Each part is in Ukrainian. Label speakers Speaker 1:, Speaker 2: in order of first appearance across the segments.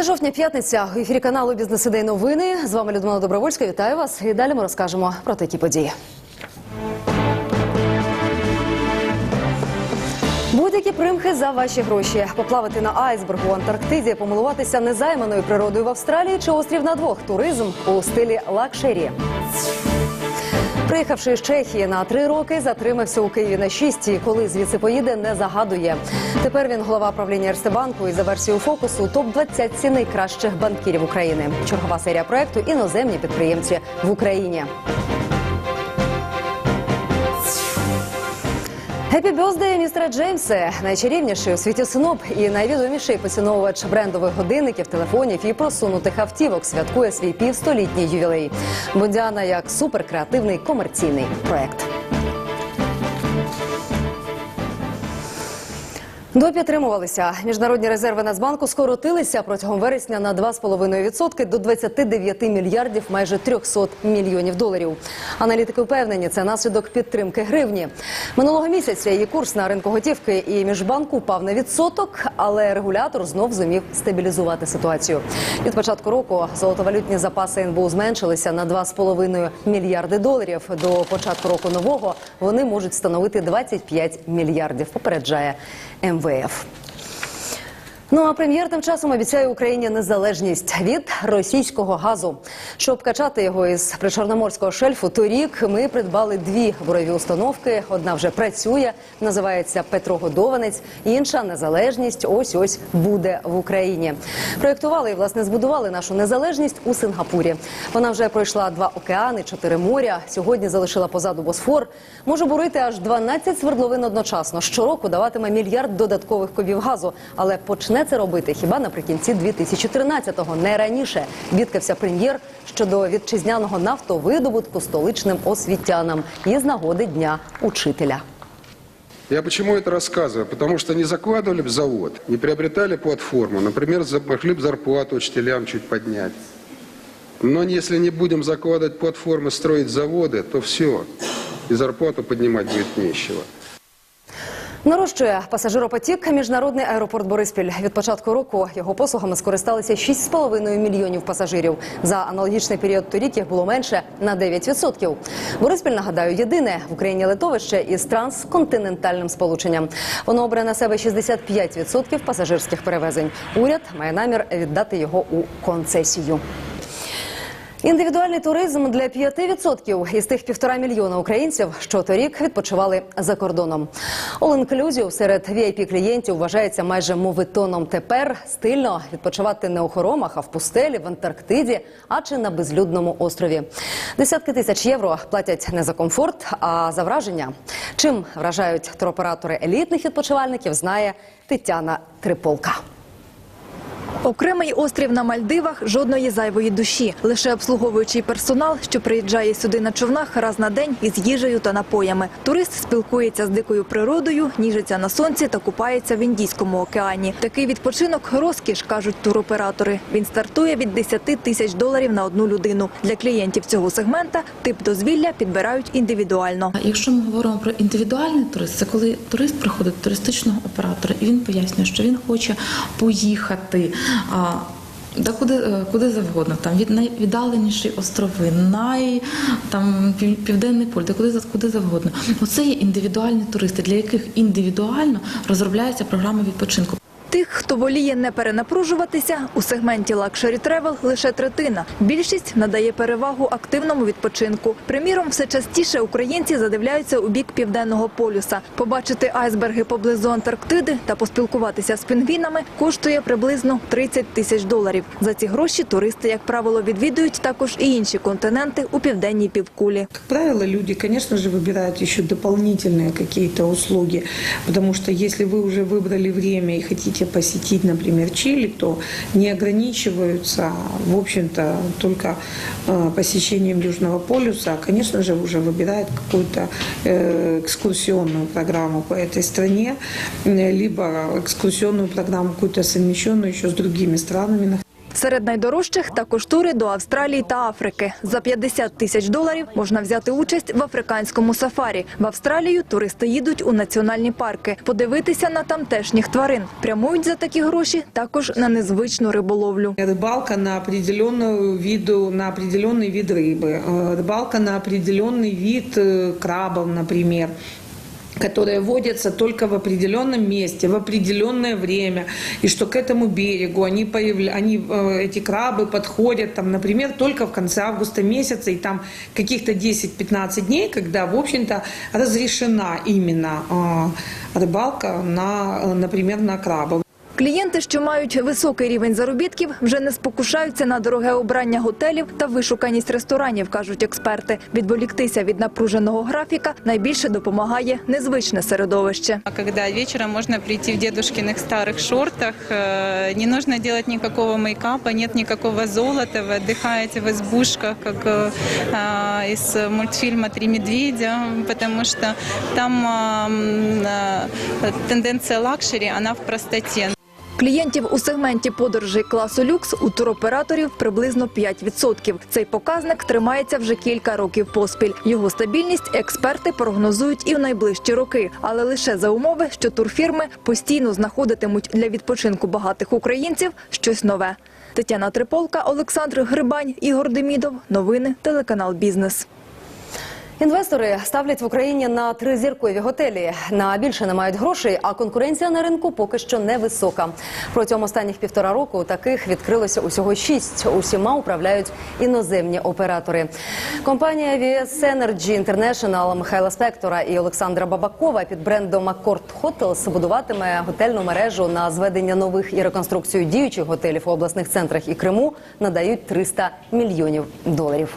Speaker 1: 5 жовтня, п'ятниця. В ефірі каналу Бізнес ідей новини. З вами Людмила Добровольська. Вітаю вас. І далі ми розкажемо про такі події. Будь-які примхи за ваші гроші. Поплавати на айсбергу в Антарктиді, помилуватися незайманою природою в Австралії чи острів на двох. Туризм у стилі лакшері. Приїхавши з Чехії на три роки, затримався у Києві на шість. І коли звідси поїде, не загадує. Тепер він голова правління Ерстебанку і за версією фокусу топ 20 найкращих банкірів України. Чергова серія проекту іноземні підприємці в Україні. Гепі Бьоздей, містера Джеймсе, найчарівніший у світі сноб і найвідоміший поціновувач брендових годинників, телефонів і просунутих автівок святкує свій півстолітній ювілей. Бондіана як суперкреативний комерційний проект. Допідтримувалися. Міжнародні резерви Нацбанку скоротилися протягом вересня на 2,5% до 29 мільярдів майже 300 мільйонів доларів. Аналітики впевнені, це наслідок підтримки гривні. Минулого місяця її курс на ринку готівки і міжбанку впав на відсоток, але регулятор знов зумів стабілізувати ситуацію. Від початку року золотовалютні запаси НБУ зменшилися на 2,5 мільярди доларів. До початку року нового вони можуть становити 25 мільярдів. Попереджає МВФ. Ну а прем'єр тим часом обіцяє Україні незалежність від російського газу. Щоб качати його із причорноморського шельфу, торік ми придбали дві бурові установки. Одна вже працює, називається Петрогодованець. Інша незалежність. Ось ось буде в Україні. Проєктували і власне збудували нашу незалежність у Сингапурі. Вона вже пройшла два океани, чотири моря. Сьогодні залишила позаду Босфор. Може бурити аж 12 свердловин одночасно. Щороку даватиме мільярд додаткових кубів газу, але почне це робити хіба наприкінці 2013-го, не раніше. Бідкався прем'єр щодо вітчизняного нафтовидобутку столичним освітянам і з нагоди дня учителя.
Speaker 2: Я почему это рассказываю? Потому что не закладывали в завод, не приобретали платформу, например, за- могли бы зарплату учителям чуть поднять. Но если не будем закладывать платформы, строить заводы, то все, и зарплату поднимать будет нечего.
Speaker 1: Нарощує пасажиропотік міжнародний аеропорт Бориспіль. Від початку року його послугами скористалися 6,5 мільйонів пасажирів. За аналогічний період торік їх було менше на 9%. Бориспіль, нагадаю, єдине в Україні литовище із трансконтинентальним сполученням. Воно обере на себе 65% пасажирських перевезень. Уряд має намір віддати його у концесію. Індивідуальний туризм для 5% із тих півтора мільйона українців, що торік відпочивали за кордоном. All Inclusive серед vip клієнтів вважається майже мовитоном. Тепер стильно відпочивати не у хоромах, а в пустелі, в Антарктиді, а чи на безлюдному острові. Десятки тисяч євро платять не за комфорт, а за враження. Чим вражають туроператори елітних відпочивальників, знає Тетяна Триполка.
Speaker 3: Окремий острів на Мальдивах жодної зайвої душі. Лише обслуговуючий персонал, що приїжджає сюди на човнах раз на день із їжею та напоями. Турист спілкується з дикою природою, ніжиться на сонці та купається в Індійському океані. Такий відпочинок розкіш, кажуть туроператори. Він стартує від 10 тисяч доларів на одну людину. Для клієнтів цього сегмента тип дозвілля підбирають індивідуально.
Speaker 4: Якщо ми говоримо про індивідуальний турист, це коли турист приходить до туристичного оператора і він пояснює, що він хоче поїхати. Да куди, е, куди завгодно, там від найвіддаленіші острови, най там південний поль, де куди куди завгодно. Оце є індивідуальні туристи, для яких індивідуально розробляється програма відпочинку.
Speaker 3: Тих, хто воліє не перенапружуватися, у сегменті лакшері тревел лише третина. Більшість надає перевагу активному відпочинку. Приміром, все частіше українці задивляються у бік південного полюса. Побачити айсберги поблизу Антарктиди та поспілкуватися з пінгвінами коштує приблизно 30 тисяч доларів. За ці гроші туристи, як правило, відвідують також і інші континенти у південній півкулі.
Speaker 5: Как правило, люди, конечно же, выбирают еще дополнительные какие-то услуги, потому что если вы уже выбрали время и хотите посетить, например, Чили, то не ограничиваются, в общем-то, только э, посещением Южного полюса, а, конечно же, уже выбирают какую-то э, экскурсионную программу по этой стране, э, либо экскурсионную программу какую-то совмещенную еще с другими странами,
Speaker 3: Серед найдорожчих також тури до Австралії та Африки. За 50 тисяч доларів можна взяти участь в африканському сафарі. В Австралію туристи їдуть у національні парки, подивитися на тамтешніх тварин. Прямують за такі гроші також на незвичну риболовлю.
Speaker 5: Рыбалка на определенную виду, на определенный вид рыбы, э, рыбалка на определенный вид э, крабов, например Которые водятся только в определенном месте, в определенное время, и что к этому берегу они, появля... они э, эти крабы подходят, там, например, только в конце августа месяца, и там каких-то 10-15 дней, когда, в общем-то, разрешена именно э, рыбалка, на, например, на крабов.
Speaker 3: Клієнти, що мають високий рівень заробітків, вже не спокушаються на дороге обрання готелів та вишуканість ресторанів, кажуть експерти. Відволіктися від напруженого графіка найбільше допомагає незвичне середовище.
Speaker 6: А когда вечером можно прийти в дедушкиных старых шортах, э, не нужно делать никакого мейкапа, нет никакого золота, вы отдыхаете в избушках, как э, а, из мультфильма «Три медведя», потому что там а, м, а, тенденция лакшери, она в простоте.
Speaker 3: Клієнтів у сегменті подорожей класу люкс у туроператорів приблизно 5%. Цей показник тримається вже кілька років поспіль. Його стабільність експерти прогнозують і в найближчі роки, але лише за умови, що турфірми постійно знаходитимуть для відпочинку багатих українців щось нове. Тетяна Триполка, Олександр Грибань, Ігор Демідов. Новини телеканал Бізнес.
Speaker 1: Інвестори ставлять в Україні на тризіркові готелі. На більше не мають грошей, а конкуренція на ринку поки що невисока. Протягом останніх півтора року таких відкрилося усього шість. Усіма управляють іноземні оператори. Компанія VS Energy International Михайла Спектора і Олександра Бабакова під брендом Accord Hotels будуватиме готельну мережу на зведення нових і реконструкцію діючих готелів у обласних центрах і Криму надають 300 мільйонів доларів.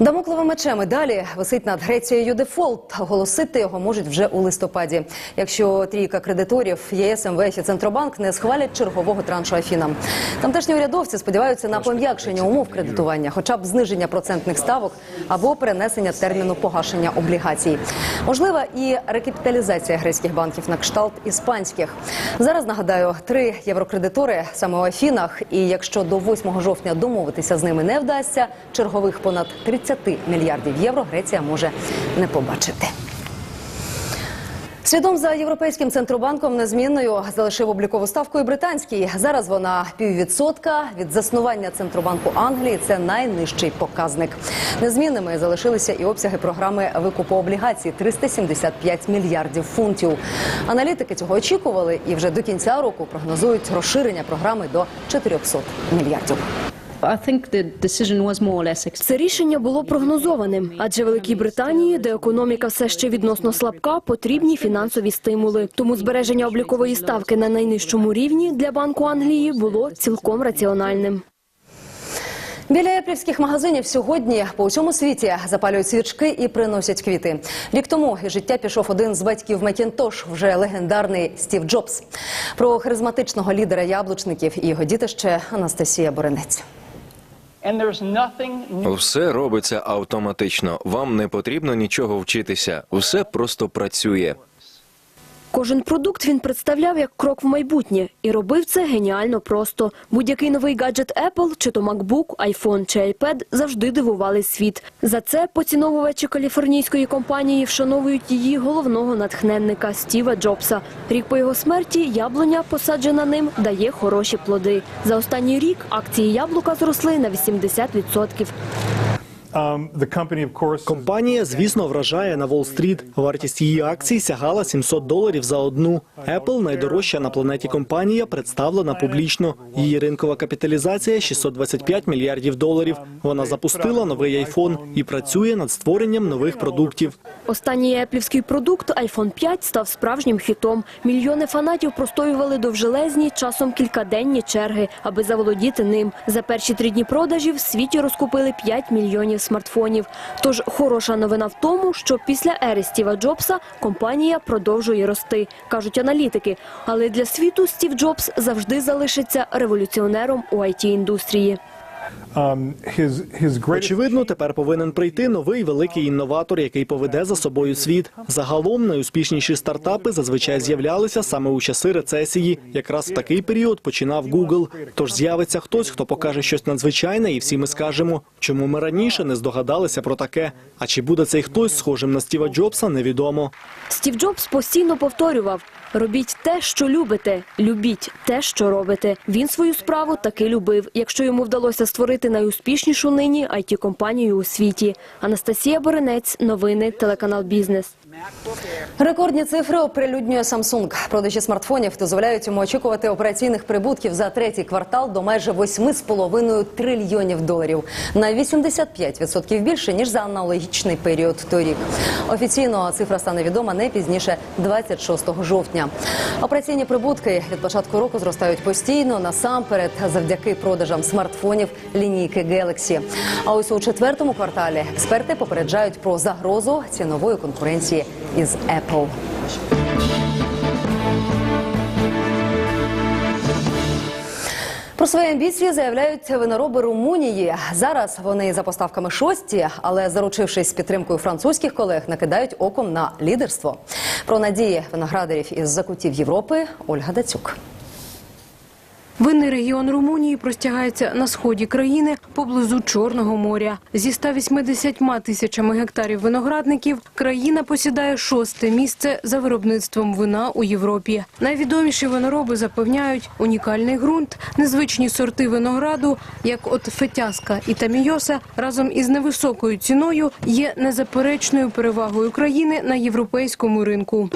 Speaker 1: Дамокловим мечем і далі висить над Грецією дефолт. Оголосити його можуть вже у листопаді. Якщо трійка кредиторів ЄС, МВФ і Центробанк не схвалять чергового траншу Афінам. Тамтешні урядовці сподіваються на пом'якшення умов кредитування, хоча б зниження процентних ставок або перенесення терміну погашення облігацій. Можлива і рекапіталізація грецьких банків на кшталт іспанських. Зараз нагадаю, три єврокредитори саме у Афінах. І якщо до 8 жовтня домовитися з ними не вдасться, чергових понад 30 мільярдів євро Греція може не побачити. Слідом за європейським центробанком незмінною залишив облікову ставку і британський. Зараз вона піввідсотка. Від заснування центробанку Англії це найнижчий показник. Незмінними залишилися і обсяги програми викупу облігацій 375 мільярдів фунтів. Аналітики цього очікували і вже до кінця року прогнозують розширення програми до 400 мільярдів.
Speaker 7: I think the decision was more or less expected.
Speaker 8: Це рішення було прогнозованим, адже Великій Британії, де економіка все ще відносно слабка, потрібні фінансові стимули. Тому збереження облікової ставки на найнижчому рівні для Банку Англії було цілком раціональним.
Speaker 1: Біля еплівських магазинів сьогодні по усьому світі запалюють свічки і приносять квіти. Рік тому із життя пішов один з батьків Макінтош, вже легендарний Стів Джобс. Про харизматичного лідера яблучників і його дітище Анастасія Боренець.
Speaker 9: Все робиться автоматично. Вам не потрібно нічого вчитися. Усе просто працює.
Speaker 8: Кожен продукт він представляв як крок в майбутнє і робив це геніально просто. Будь-який новий гаджет Apple, чи то MacBook, iPhone чи iPad завжди дивували світ. За це поціновувачі каліфорнійської компанії вшановують її головного натхненника Стіва Джобса. Рік по його смерті яблуня, посаджена ним, дає хороші плоди. За останній рік акції яблука зросли на 80%.
Speaker 10: Um,
Speaker 11: Компанія, звісно, вражає на Уолл-стріт. Вартість її акцій сягала 700 доларів за одну. Apple – найдорожча на планеті компанія, представлена публічно. Її ринкова капіталізація – 625 мільярдів доларів. Вона запустила новий iPhone і працює над створенням нових продуктів.
Speaker 8: Останній еплівський продукт iPhone 5 став справжнім хітом. Мільйони фанатів простоювали довжелезні, часом кількаденні черги, аби заволодіти ним. За перші три дні продажів в світі розкупили 5 мільйонів смартфонів. Тож хороша новина в тому, що після ери Стіва Джобса компанія продовжує рости, кажуть аналітики. Але для світу Стів Джобс завжди залишиться революціонером у it індустрії
Speaker 11: Очевидно, тепер повинен прийти новий великий інноватор, який поведе за собою світ. Загалом найуспішніші стартапи зазвичай з'являлися саме у часи рецесії. Якраз в такий період починав Google. Тож з'явиться хтось, хто покаже щось надзвичайне, і всі ми скажемо, чому ми раніше не здогадалися про таке. А чи буде цей хтось схожим на Стіва Джобса, невідомо.
Speaker 8: Стів Джобс постійно повторював: робіть те, що любите, любіть те, що робите. Він свою справу таки любив. Якщо йому вдалося створити найуспішнішу нині it компанію у світі. Анастасія Боренець, новини, телеканал Бізнес.
Speaker 1: Рекордні цифри оприлюднює Samsung. Продажі смартфонів дозволяють йому очікувати операційних прибутків за третій квартал до майже 8,5 трильйонів доларів. На 85% більше, ніж за аналогічний період торік. Офіційно цифра стане відома не пізніше 26 жовтня. Операційні прибутки від початку року зростають постійно, насамперед завдяки продажам смартфонів лінійки Galaxy. А ось у четвертому кварталі експерти попереджають про загрозу цінової конкуренції із Apple. Про свої амбіції заявляють винороби Румунії. Зараз вони за поставками шості, але заручившись підтримкою французьких колег, накидають оком на лідерство. Про надії виноградарів із закутів Європи Ольга Дацюк.
Speaker 12: Винний регіон Румунії простягається на сході країни поблизу Чорного моря. Зі 180 тисячами гектарів виноградників країна посідає шосте місце за виробництвом вина у Європі. Найвідоміші винороби запевняють унікальний ґрунт, незвичні сорти винограду, як от фетяска і тамійоса, разом із невисокою ціною є незаперечною перевагою країни на європейському ринку.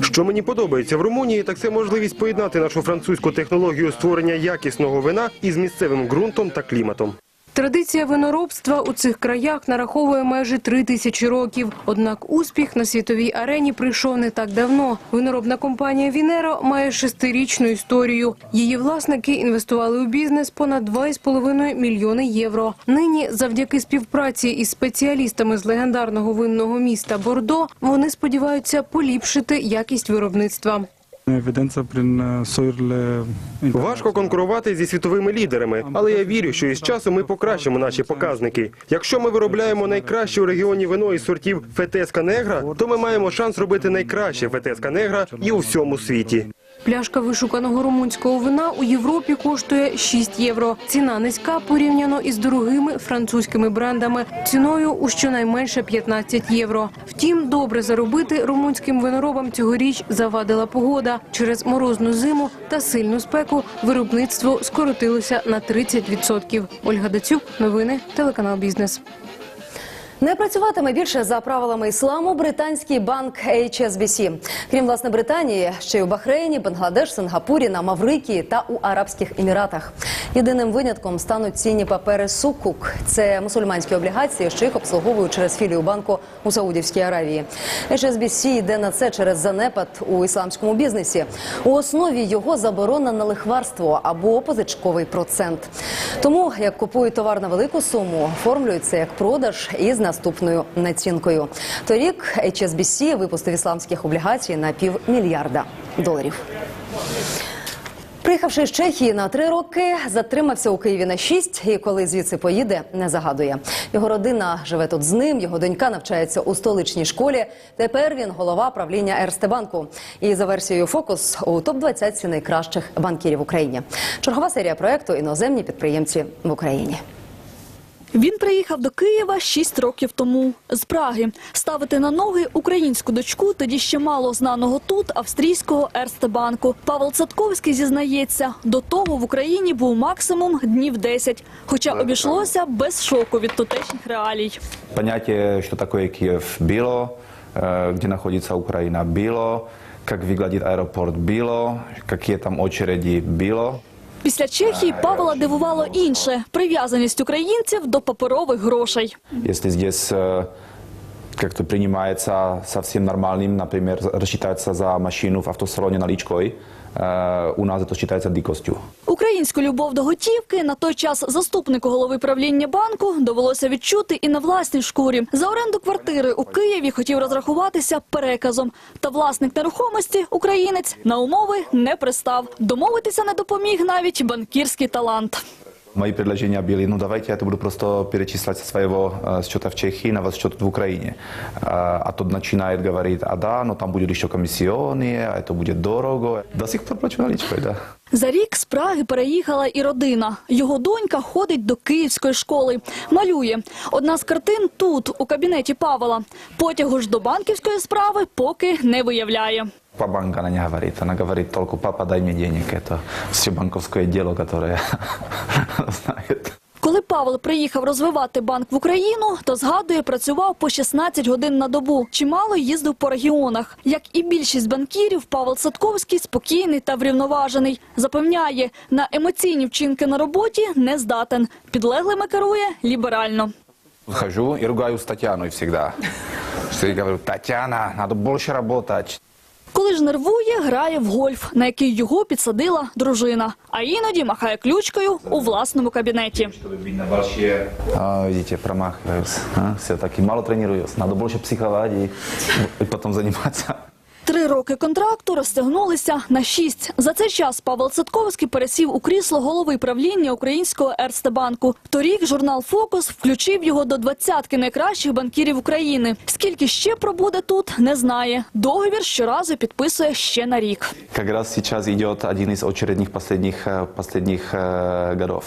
Speaker 13: Що мені подобається в Румунії, так це можливість поєднати нашу французьку технологію створення якісного вина із місцевим ґрунтом та кліматом.
Speaker 12: Традиція виноробства у цих краях нараховує майже три тисячі років. Однак успіх на світовій арені прийшов не так давно. Виноробна компанія Вінеро має шестирічну історію. Її власники інвестували у бізнес понад 2,5 мільйони євро. Нині, завдяки співпраці із спеціалістами з легендарного винного міста Бордо, вони сподіваються поліпшити якість виробництва.
Speaker 13: Важко конкурувати зі світовими лідерами, але я вірю, що із часом ми покращимо наші показники. Якщо ми виробляємо найкраще у регіоні вино із сортів Фетеска Негра, то ми маємо шанс робити найкраще Фетеска Негра і у всьому світі.
Speaker 12: Пляшка вишуканого румунського вина у Європі коштує 6 євро. Ціна низька порівняно із дорогими французькими брендами, ціною у щонайменше 15 євро. Втім, добре заробити румунським виноробам цьогоріч завадила погода. Через морозну зиму та сильну спеку виробництво скоротилося на 30%. Ольга Дацюк, новини, телеканал Бізнес.
Speaker 1: Не працюватиме більше за правилами ісламу британський банк HSBC. Крім власне Британії, ще й у Бахрейні, Бангладеш, Сингапурі, на Маврикії та у Арабських Еміратах. Єдиним винятком стануть цінні папери Сукук. Це мусульманські облігації, що їх обслуговують через філію банку у Саудівській Аравії. HSBC йде на це через занепад у ісламському бізнесі. У основі його заборона на лихварство або позичковий процент. Тому як купують товар на велику суму, оформлюють як продаж із наступною націнкою. Торік HSBC випустив ісламських облігацій на півмільярда доларів. Приїхавши з Чехії на три роки, затримався у Києві на шість, і коли звідси поїде, не загадує. Його родина живе тут з ним. Його донька навчається у столичній школі. Тепер він голова правління Ерстебанку. І за версією Фокус у топ 20 найкращих банкірів в Україні. Чергова серія проекту іноземні підприємці в Україні.
Speaker 14: Він приїхав до Києва шість років тому з Праги. Ставити на ноги українську дочку тоді ще мало знаного тут австрійського Ерстебанку. Павел Цатковський зізнається, до того в Україні був максимум днів 10, хоча обійшлося без шоку від тутешніх реалій.
Speaker 15: Понятие, что такое Киев, было, э, где находится Украина, было, как выглядит аэропорт, было, какие там очереди, было.
Speaker 14: Після Чехії Павла дивувало інше прив'язаність українців до паперових грошей.
Speaker 15: Якщо э, как-то принимается совсем нормальным, например, рассчитаться за машину в автосалоне наличкой, э, у нас это считается дикостью.
Speaker 14: Українську любов до готівки на той час заступнику голови правління банку довелося відчути і на власній шкурі. За оренду квартири у Києві хотів розрахуватися переказом. Та власник нерухомості, українець, на умови не пристав. Домовитися не допоміг навіть банкірський талант.
Speaker 15: Мои предложения были, ну давайте я это буду просто перечислять со своего э, счета в Чехии на ваш счет в Украине. А, а тот начинает говорить, а да, но там будет еще комиссионные, а это будет дорого. До сих пор плачу наличкой, да.
Speaker 14: За рік з Праги переїхала і родина. Його донька ходить до київської школи, малює. Одна з картин тут, у кабінеті Павла. Потягу ж до банківської справи поки не виявляє.
Speaker 15: По банку она не говорит, она говорит только, папа, дай мне денег, это все банковское дело, которое знает.
Speaker 14: Коли Павел приїхав розвивати банк в Україну, то згадує, працював по 16 годин на добу. Чимало їздив по регіонах. Як і більшість банкірів, Павел Садковський спокійний та врівноважений. Запевняє, на емоційні вчинки на роботі не здатен. Підлеглими керує ліберально.
Speaker 15: Хожу и ругаю Татьяной всегда. Что я говорю, Татьяна, надо больше работать.
Speaker 14: Коли ж нервує, грає в гольф, на який його підсадила дружина. А іноді махає ключкою у власному кабінеті.
Speaker 15: А, видите, промахиваюсь. А, все-таки мало тренируюсь. Треба більше психовать і потім заниматься.
Speaker 14: Три роки контракту розтягнулися на шість. За цей час Павел Цитковський пересів у крісло голови правління українського Ерстебанку. Торік журнал «Фокус» включив його до двадцятки найкращих банкірів України. Скільки ще пробуде тут, не знає. Договір щоразу підписує ще на рік.
Speaker 15: Как раз сейчас идет один из очередных последних, э, последних э, годов.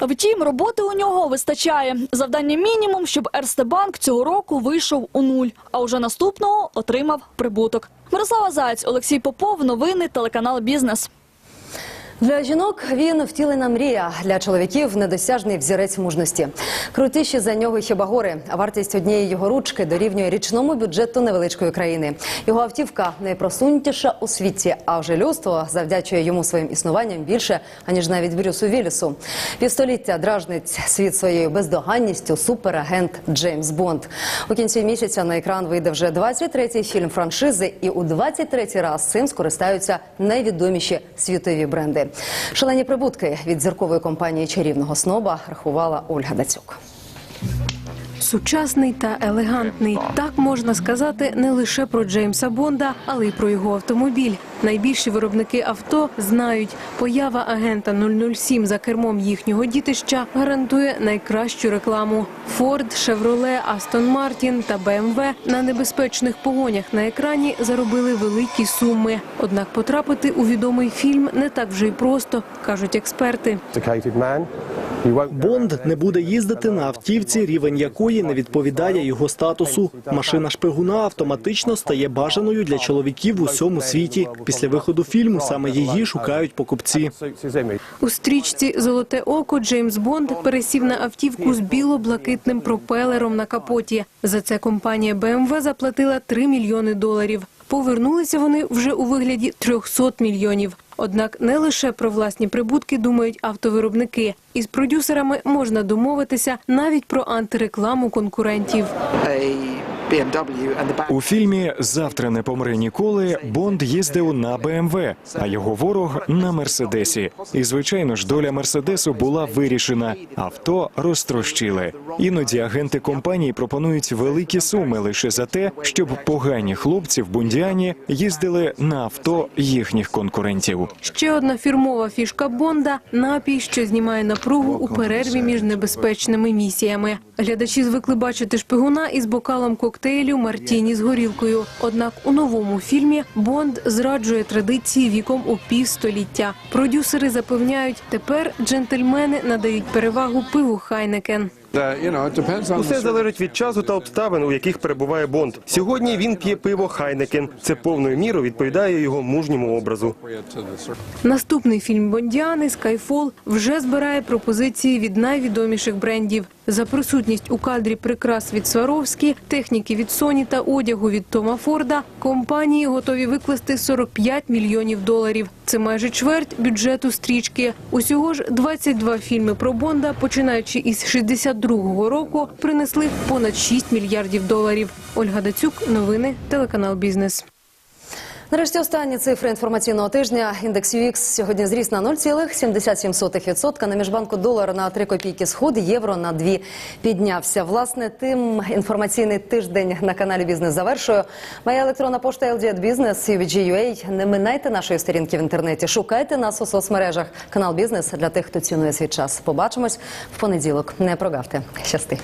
Speaker 14: Втім, роботи у нього вистачає. Завдання мінімум, щоб Ерстебанк цього року вийшов у нуль, а уже наступного отримав прибуток. Мирослава Заяць, Олексій Попов, новини, телеканал «Бізнес».
Speaker 1: Для жінок він втілена мрія, для чоловіків недосяжний взірець мужності. Крутіші за нього хіба гори. А вартість однієї його ручки дорівнює річному бюджету невеличкої країни. Його автівка найпросунутіша у світі, а вже людство завдячує йому своїм існуванням більше аніж навіть Брюсу Віллісу. Півстоліття дражнить світ своєю бездоганністю суперагент Джеймс Бонд. У кінці місяця на екран вийде вже 23-й фільм франшизи, і у 23-й раз цим скористаються найвідоміші світові бренди. Шалені прибутки від зіркової компанії чарівного сноба рахувала Ольга Дацюк.
Speaker 12: Сучасний та елегантний. Так можна сказати не лише про Джеймса Бонда, але й про його автомобіль. Найбільші виробники авто знають, поява агента 007 за кермом їхнього дітища гарантує найкращу рекламу. Форд, Шевроле, Астон Мартін та БМВ на небезпечних погонях на екрані заробили великі суми. Однак потрапити у відомий фільм не так вже й просто, кажуть експерти.
Speaker 11: Бонд не буде їздити на автівці, рівень якої не відповідає його статусу. Машина шпигуна автоматично стає бажаною для чоловіків у всьому світі. Після виходу фільму саме її шукають покупці.
Speaker 12: У стрічці Золоте око Джеймс Бонд пересів на автівку з біло-блакитним пропелером на капоті. За це компанія BMW заплатила 3 мільйони доларів. Повернулися вони вже у вигляді 300 мільйонів. Однак не лише про власні прибутки думають автовиробники. Із продюсерами можна домовитися навіть про антирекламу конкурентів.
Speaker 16: У фільмі Завтра не помре ніколи Бонд їздив на БМВ, а його ворог на Мерседесі. І звичайно ж, доля Мерседесу була вирішена. Авто розтрощили. Іноді агенти компанії пропонують великі суми лише за те, щоб погані хлопці в Бундіані їздили на авто їхніх конкурентів.
Speaker 12: Ще одна фірмова фішка Бонда – напій, що знімає напругу у перерві між небезпечними місіями. Глядачі звикли бачити шпигуна із бокалом коктейлю Мартіні з горілкою. Однак у новому фільмі Бонд зраджує традиції віком у півстоліття. Продюсери запевняють, тепер джентльмени надають перевагу пиву Хайнекен.
Speaker 13: Усе залежить від часу та обставин, у яких перебуває Бонд. Сьогодні він п'є пиво Хайнекен. Це повною мірою відповідає його мужньому образу.
Speaker 12: Наступний фільм Бондіани «Скайфол» вже збирає пропозиції від найвідоміших брендів. За присутність у кадрі прикрас від Сваровські, техніки від Соні та одягу від Тома Форда компанії готові викласти 45 мільйонів доларів. Це майже чверть бюджету стрічки. Усього ж 22 фільми про Бонда, починаючи із 62-го року, принесли понад 6 мільярдів доларів. Ольга Дацюк, новини, телеканал «Бізнес».
Speaker 1: Нарешті останні цифри інформаційного тижня. Індекс UX сьогодні зріс на 0,77%. На міжбанку долар на 3 копійки сход, євро на 2 піднявся. Власне, тим інформаційний тиждень на каналі Бізнес завершую. Моя електронна пошта LDat Business, UVG.UA. Не минайте нашої сторінки в інтернеті. Шукайте нас у соцмережах. Канал Бізнес для тих, хто цінує свій час. Побачимось в понеділок. Не прогавте. Щасти.